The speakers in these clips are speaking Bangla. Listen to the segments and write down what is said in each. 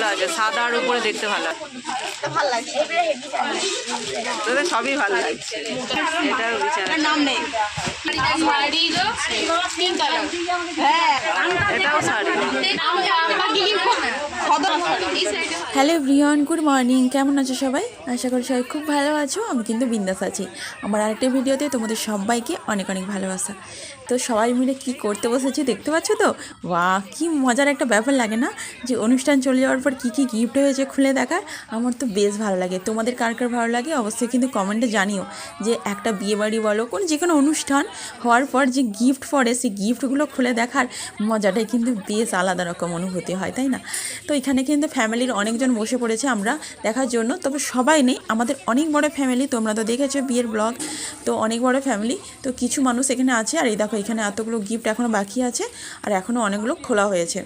ভালো আছে সাদার উপরে দেখতে ভালো তোদের সবই ভালো লাগছে। এটাও বিছানা নাম নেই। এটাও sari. Hello everyone good morning. কেমন আছো সবাই? আশা করি সবাই খুব ভালো আছো। আমি কিন্তু বিন্দাস আছি। আমার আরেকটা ভিডিওতে তোমাদের সবাইকে অনেক অনেক ভালোবাসা। তো সবাই মিলে কি করতে বসেছি দেখতে পাচ্ছ তো? বাহ কি মজার একটা ব্যাপার লাগে না? যে অনুষ্ঠান চলে যাওয়ার পর কী কী গিফট হয়েছে খুলে দেখার? আমার তো বেশ ভালো লাগে। তোমাদের কার কার ভালো লাগে অবশ্যই কিন্তু কমেন্টে জানিও। যে একটা বিয়ে বাড়ি বলো, কোনো যে কোনো অনুষ্ঠান হওয়ার পর যে গিফট পড়ে সেই গিফটগুলো খুলে দেখার মজাটাই কিন্তু বেশ আলাদা রকম অনুভূতি হয়, তাই না? তো এখানে কিন্তু ফ্যামিলির অনেকজন বসে পড়েছে আমরা দেখার জন্য। তবে সবাই নেই, আমাদের অনেক বড় ফ্যামিলি তোমরা তো দেখেছ বিয়ের ব্লগ তো অনেক বড় ফ্যামিলি তো কিছু মানুষ এখানে আছে। আর এই দেখো এখানে এতগুলো গিফট এখনও বাকি আছে আর এখনও অনেকগুলো খোলা হয়েছে।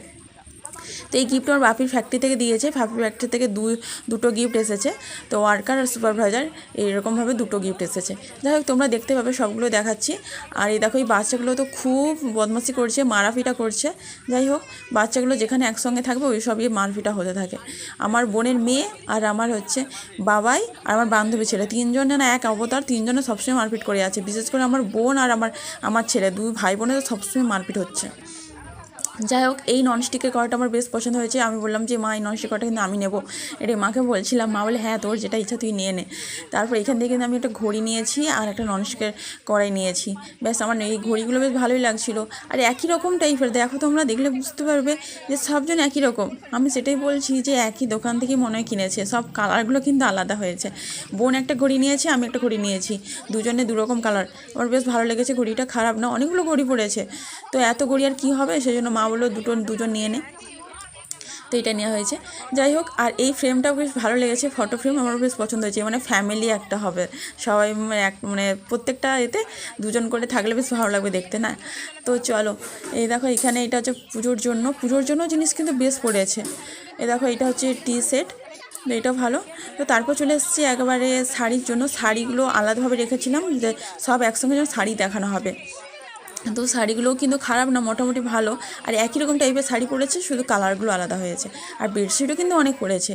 তো এই গিফট আমার বাপির ফ্যাক্টরি থেকে দিয়েছে। বাপির ফ্যাক্টরি থেকে দুই, দুটো গিফট এসেছে। তো ওয়ার্কার আর সুপারভাইজার এইরকমভাবে দুটো গিফট এসেছে। যাই হোক, তোমরা দেখতে পাবে, সবগুলো দেখাচ্ছি। আর এই দেখো, এই বাচ্চাগুলো তো খুব বদমাশি করছে মারাফিটা করছে। যাই হোক, বাচ্চাগুলো যেখানে একসঙ্গে থাকবে, ওই সবই মারফিটা হতে থাকে। আমার বোনের মেয়ে আর আমার হচ্ছে বাবাই আর আমার বান্ধবী ছেলে। তিনজন না এক অবতার। তিনজনে সবসময় মারপিট করে আছে। বিশেষ করে আমার বোন আর আমার আমার ছেলে। দুই ভাই বোনের সবসময় মারপিট হচ্ছে। যাই হোক, এই ননস্টিকের কড়াটা আমার বেশ পছন্দ হয়েছে। আমি বললাম যে, মা, এই ননস্টিক কড়াটা কিন্তু আমি নেব। এটা মাকে বলছিলাম। মা বলে হ্যাঁ তোর যেটা ইচ্ছা তুই নিয়ে নে। তারপর এখান থেকে কিন্তু আমি একটা ঘড়ি নিয়েছি আর একটা ননস্টিকের কড়াই নিয়েছি। ব্যাস, আমার এই ঘড়িগুলো বেশ ভালোই লাগছিল। আর একই রকম টাইপের দেখো তোমরা, দেখলে বুঝতে পারবে যে সবজন একই রকম। আমি সেটাই বলছি যে, একই দোকান থেকে মনে হয় কিনেছে। সব কালারগুলো কিন্তু আলাদা হয়েছে। বোন একটা ঘড়ি নিয়েছে, আমি একটা ঘড়ি নিয়েছি। দুজনে দুরকম কালার আমার বেশ ভালো লেগেছে, ঘড়িটা খারাপ না, অনেকগুলো ঘড়ি পড়েছে। তো এত ঘড়ি আর কী হবে? সেই জন্য মা বলল দুটো, দুজন নিয়ে নে। তো এটা নেওয়া হয়েছে। যাই হোক, আর এই ফ্রেমটাও বেশ ভালো লেগেছে। ফটো ফ্রেম আমার বেশ পছন্দ হয়েছে। মানে ফ্যামিলি একটা হবে। সবাই মানে এক মানে প্রত্যেকটা এতে দুজন করে থাকলে বেশ ভালো লাগবে দেখতে, না? তো চলো, এই দেখো এখানে এটা হচ্ছে পুজোর জন্য। পুজোর জন্য জিনিস কিন্তু বেশ পড়েছে। এ দেখো এটা হচ্ছে টি সেট এটাও ভালো। তো তারপর চলে এসেছি একেবারে শাড়ির জন্য। শাড়িগুলো আলাদাভাবে রেখেছিলাম যে সব একসঙ্গে যেন শাড়ি দেখানো হবে। তো শাড়িগুলোও কিন্তু খারাপ না, মোটামুটি ভালো। আর একই রকম টাইপের শাড়ি পরেছে, শুধু কালারগুলো আলাদা হয়েছে। আর বেডশিটও কিন্তু অনেক পড়েছে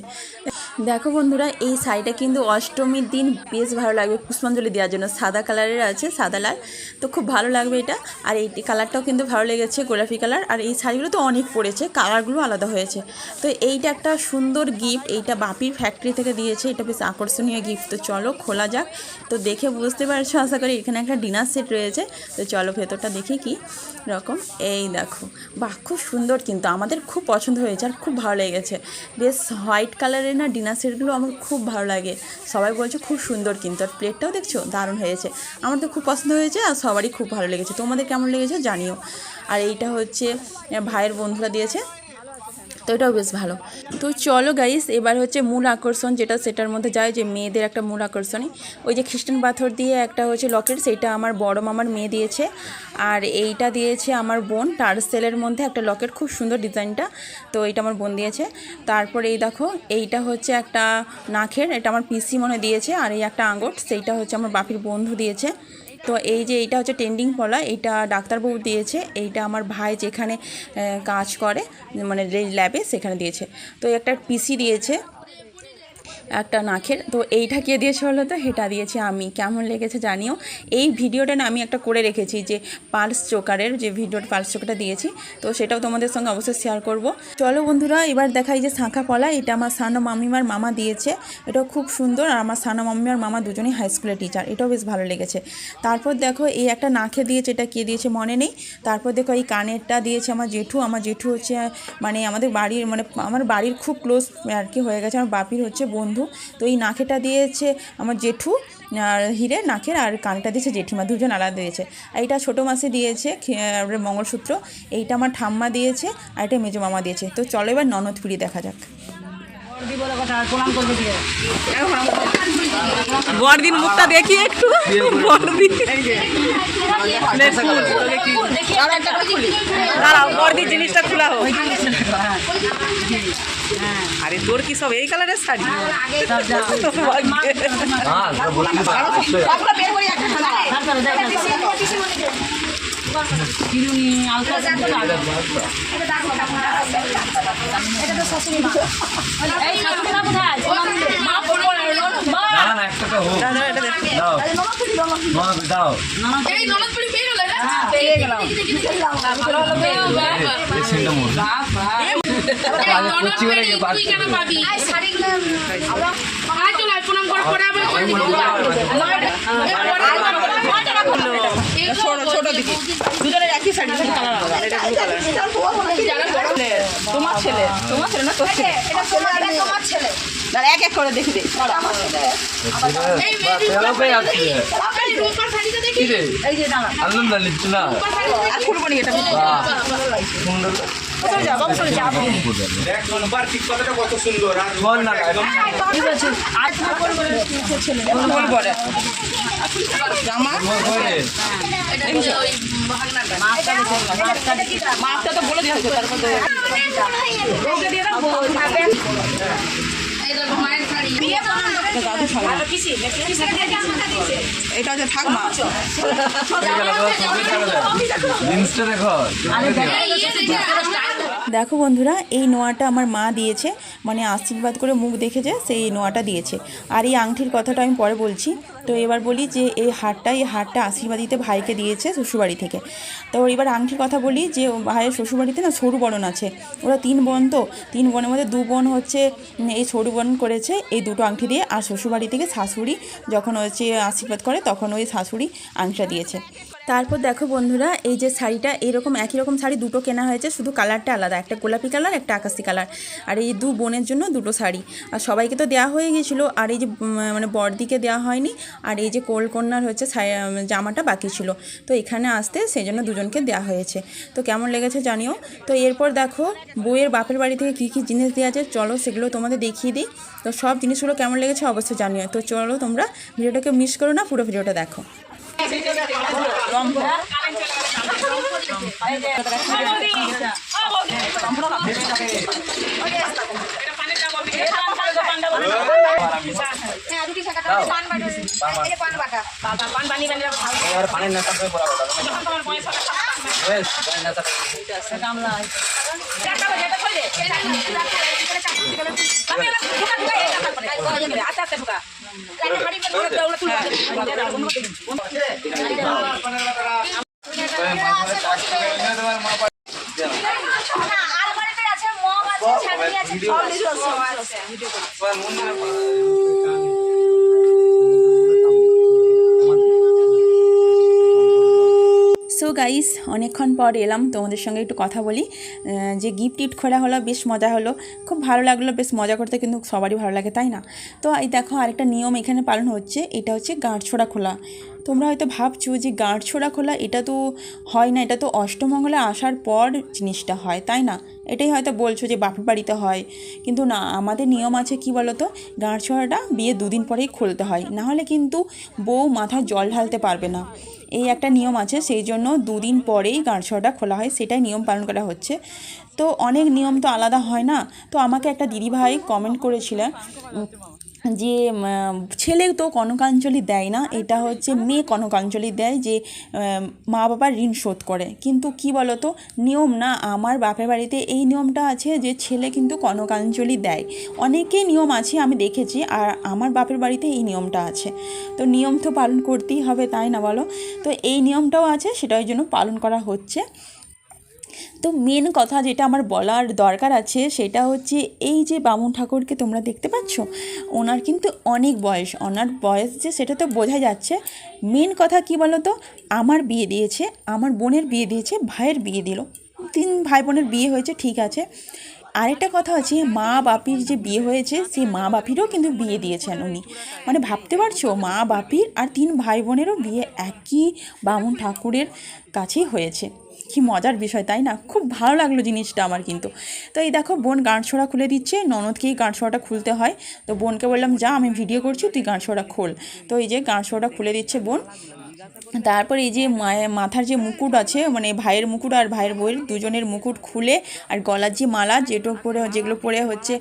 দেখো বন্ধুরা, এই শাড়িটা কিন্তু অষ্টমীর দিন বেশ ভালো লাগবে পুষ্পাঞ্জলি দেওয়ার জন্য। সাদা কালারের আছে, সাদা লাল। তো খুব ভালো লাগবে এটা। আর এই কালারটাও কিন্তু ভালো লেগেছে, গোলাপি কালার আর এই শাড়িগুলো তো অনেক পড়েছে কালারগুলো আলাদা হয়েছে। তো এইটা একটা সুন্দর গিফট এইটা বাপির ফ্যাক্টরি থেকে দিয়েছে। এটা বেশ আকর্ষণীয় গিফট তো চলো খোলা যাক। তো দেখে বুঝতে পারছ, আশা করি এখানে একটা ডিনার সেট রয়েছে। তো চলো ভেতরটা দেখি কি রকম? এই দেখো। বাহ, খুব সুন্দর কিন্তু। আমাদের খুব পছন্দ হয়েছে আর খুব ভালো লেগেছে। বেশ হোয়াইট কালারের না ডিনার সেটগুলো আমার খুব ভালো লাগে। সবাই বলছে খুব সুন্দর কিন্তু। আর প্লেটটাও দেখছ? দারুণ হয়েছে। আমার তো খুব পছন্দ হয়েছে আর সবারই খুব ভালো লেগেছে। তোমাদের কেমন লেগেছে জানিও। আর এইটা হচ্ছে, ভাইয়ের বন্ধুরা দিয়েছে। তো এটাও বেশ ভালো। তো চলো গাইস এবার হচ্ছে মূল আকর্ষণ যেটা সেটার মধ্যে যায় যে মেয়েদের একটা মূল আকর্ষণই। ওই যে খ্রিস্টান পাথর দিয়ে একটা হচ্ছে লকেট সেইটা আমার বড় মামার মেয়ে দিয়েছে। আর এইটা দিয়েছে আমার বোন, তার সেলের মধ্যে একটা লকেট খুব সুন্দর ডিজাইনটা। তো এইটা আমার বোন দিয়েছে। তারপর এই দেখো, এইটা হচ্ছে একটা নাখের, এটা আমার পিসি মনে দিয়েছে। আর এই একটা আঙ্গট সেইটা হচ্ছে আমার বাপির বন্ধু দিয়েছে। তো এই যে এইটা হচ্ছে টেন্ডিং পলা, এইটা ডাক্তারবাবু দিয়েছে, এইটা আমার ভাই যেখানে কাজ করে মানে ল্যাবে সেখানে দিয়েছে। তো একটা পিসি দিয়েছে একটা নাখের। তো এইটা কে দিয়েছে বলো তো? এটা দিয়েছি আমি। কেমন লেগেছে জানিও। এই ভিডিওটা না আমি একটা করে রেখেছি যে পালস চোকারের যে ভিডিওর পালস চোকারটা দিয়েছি। তো সেটাও তোমাদের সঙ্গে অবশ্যই শেয়ার করব। চলো বন্ধুরা, এবার দেখাই যে শাঁখা পলা। এটা আমার সানো মামিমার মামা দিয়েছে। এটাও খুব সুন্দর। আর আমার সানো মামিমার মামা দুজনেই হাই স্কুলের টিচার এটাও বেশ ভালো লেগেছে। তারপর দেখো, এই একটা নাখে দিয়েছে। এটা কে দিয়েছে মনে নেই। তারপর দেখো, এই কানেরটা দিয়েছে আমার জেঠু। আমার জেঠু হচ্ছে মানে আমাদের বাড়ির মানে আমার বাড়ির খুব ক্লোজ আর কি হয়ে গেছে। আমার বাপির হচ্ছে বন্ধু। তো এই নাকেটা দিয়েছে আমার জেঠু, আর হিরে নাকের, আর কানটা দিয়েছে জেঠিমা, দুজন আলাদা দিয়েছে। আর এটা ছোটো মাসে দিয়েছে মঙ্গলসূত্র। এইটা আমার ঠাম্মা দিয়েছে, আর এটা মেজো মামা দিয়েছে। তো চলো এবার ননদ পিড়ি দেখা যাক। বড়দিন মুখটা দেখি একটু বড়দিন দাঁড়াও বড়দির জিনিসটা খোলা হোক আরে তোর কি সব এই কালারের শাড়ি না না একটাতে হোক দাদা এটা দেখো দাও মা দাও এই ননদপুরি পেয়ে গেলে না পেয়ে গেলাম এই সিনটা মোর আগে কুচি করে গিয়ে তুই কেন পাবি আয় চল আয় প্রণাম করার পরে আবার ছোট ছোট দিদি দুজনের একই শাড়ি শুধু কালার আলাদা। এটা ব্লু কালার তোমার ছেলে। তোমার ছেলে। না তোর ছেলে। দাঁড়া এক এক করে দেখি এই যে দাঁড়া। আনন্দ না? আর খুলবো নি এটা কোথায় যাব? কত সুন্দর আর ঠিক আছে আজ ছেলে জামা মাপটা তো বলে তারপর এটা হচ্ছে। ঠাকমা দেখো। ইয়ে দেখি দেখো বন্ধুরা এই নোয়াটা আমার মা দিয়েছে। মানে আশীর্বাদ করে মুখ দেখেছে সেই নোয়াটা দিয়েছে। আর এই আংটির কথাটা আমি পরে বলছি। তো এবার বলি যে এই হারটা এই হারটা আশীর্বাদ দিতে ভাইকে দিয়েছে শ্বশুরবাড়ি থেকে। তো এবার আংটির কথা বলি যে ভাইয়ের শ্বশুরবাড়িতে না সরু বরণ আছে। ওরা তিন বোন তো। তিন বোনের মধ্যে দু বোন হচ্ছে এই সরু বরণ করেছে এই দুটো আংটি দিয়ে। আর শ্বশুরবাড়ি থেকে শাশুড়ি যখন হচ্ছে আশীর্বাদ করে তখন ওই শাশুড়ি আংটা দিয়েছে। তারপর দেখো বন্ধুরা, এই যে শাড়িটা, এরকম একই রকম শাড়ি দুটো কেনা হয়েছে, শুধু কালারটা আলাদা, একটা গোলাপি কালার, একটা আকাশি কালার। আর এই দু বোনের জন্য দুটো শাড়ি। আর সবাইকে তো দেওয়া হয়ে গেছিল, আর এই যে মানে বড়দিকে দেওয়া হয়নি, আর এই যে কোলকন্যার হচ্ছে শাড়ি- জামাটা বাকি ছিল। তো এখানে আসতে সেই জন্য দুজনকে দেওয়া হয়েছে। তো কেমন লেগেছে জানিও? তো এরপর দেখো, বউয়ের বাপের বাড়ি থেকে কী কী জিনিস দেওয়া আছে, চলো সেগুলো তোমাদের দেখিয়ে দিই। তো সব জিনিসগুলো কেমন লেগেছে অবশ্যই জানিও। তো চলো তোমরা ভিডিওটাকে মিস করো না, পুরো ভিডিওটা দেখো। পানির নেশা করে পড়া কথা বেশ পানির নেশা সো গাইস অনেকক্ষণ পর এলাম, তোমাদের সঙ্গে একটু কথা বলি। যে গিফট টিফট খোলা হলো, বেশ মজা হলো। খুব ভালো লাগল, বেশ মজা করতে, কিন্তু সবারই ভালো লাগে, তাই না? তো এই দেখো, আরেকটা নিয়ম এখানে পালন হচ্ছে, এটা হচ্ছে গাঁটছড়া খোলা। তোমরা হয়তো ভাবছ যে গাঁটছড়া খোলা, এটা তো হয় না, এটা তো অষ্টমঙ্গলে আসার পর জিনিসটা হয়, তাই না? এটাই হয়তো বলছো যে বাপের বাড়িতে হয়। কিন্তু না, আমাদের নিয়ম আছে কি বলো তো গাঁটছড়াটা বিয়ে দুদিন পরেই খুলতে হয়। নাহলে কিন্তু বউ মাথায় জল ঢালতে পারবে না। এই একটা নিয়ম আছে, সেই জন্য দুদিন পরেই গাঁটছড়াটা খোলা হয়, সেটাই নিয়ম পালন করা হচ্ছে। তো অনেক নিয়ম তো আলাদা হয় না? তো আমাকে একটা দিদিভাই কমেন্ট করেছিলেন যে ছেলে তো কনকাঞ্জলি দেয় না, এটা হচ্ছে মেয়ে কনকাঞ্জলি দেয় যে মা বাবার ঋণ শোধ করে। কিন্তু কি বলো তো নিয়ম না, আমার বাপের বাড়িতে এই নিয়মটা আছে যে, ছেলে কিন্তু কনকাঞ্জলি দেয়। অনেকেই নিয়ম আছে, আমি দেখেছি, আর আমার বাপের বাড়িতে এই নিয়মটা আছে। তো নিয়ম তো পালন করতেই হবে, তাই না বলো? তো এই নিয়মটাও আছে, সেটার জন্য পালন করা হচ্ছে। তো মেন কথা যেটা আমার বলার দরকার আছে সেটা হচ্ছে এই যে বামুন ঠাকুরকে তোমরা দেখতে পাচ্ছ, ওনার কিন্তু অনেক বয়স, ওনার বয়স যে সেটা তো বোঝা যাচ্ছে। মেন কথা কি বলো তো আমার বিয়ে দিয়েছে, আমার বোনের বিয়ে দিয়েছে, ভাইয়ের বিয়ে দিল। তিন ভাই বোনের বিয়ে হয়েছে, ঠিক আছে। আরেকটা কথা আছে মা বাপির যে বিয়ে হয়েছে, সেই মা বাপিরও কিন্তু বিয়ে দিয়েছেন উনি। মানে ভাবতে পারছ, মা বাপির আর তিন ভাই বোনেরও বিয়ে একই বামুন ঠাকুরের কাছেই হয়েছে। কি মজার বিষয়, তাই না? খুব ভালো লাগল জিনিসটা আমার কিন্তু। তো এই দেখো, বোন গাঁটছোড়া খুলে দিচ্ছে, ননদকেই গাঁটছোড়াটা খুলতে হয়। তো বোনকে বললাম, যা, আমি ভিডিও করছি, তুই গাঁটছোড়া খোল। তো এই যে গাঁটছোড়াটা খুলে দিচ্ছে বোন। তারপর এই যে মাথার যে মুকুট আছে মানে ভাইয়ের মুকুট আর ভাইয়ের বইয়ের দুজনের মুকুট খুলে আর গলার যে মালা যেটো পরে, যেগুলো পরে হচ্ছে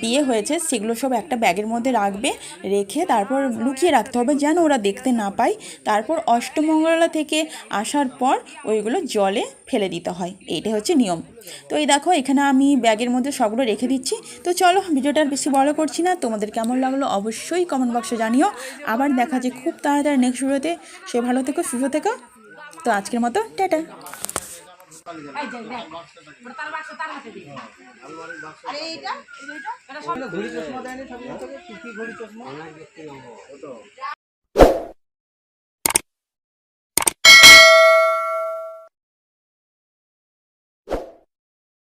বিয়ে হয়েছে, সেগুলো সব একটা ব্যাগের মধ্যে রাখবে, রেখে তারপর লুকিয়ে রাখতে হবে যেন ওরা দেখতে না পায়। তারপর অষ্টমঙ্গলা থেকে আসার পর ওইগুলো জলে ফেলে দিতে হয়। এইটাই হচ্ছে নিয়ম। তো এই দেখো এখানে আমি ব্যাগের মধ্যে সবগুলো রেখে দিচ্ছি। তো চলো ভিডিওটা আর বেশি বড় করছি না। তোমাদের কেমন লাগল অবশ্যই কমেন্ট বক্সে জানিও। আবার দেখা যায় খুব তাড়াতাড়ি নেক্সট ভিডিওতে। সে ভালো থেকো সুস্থ থেকো। তো আজকের মতো টাটা।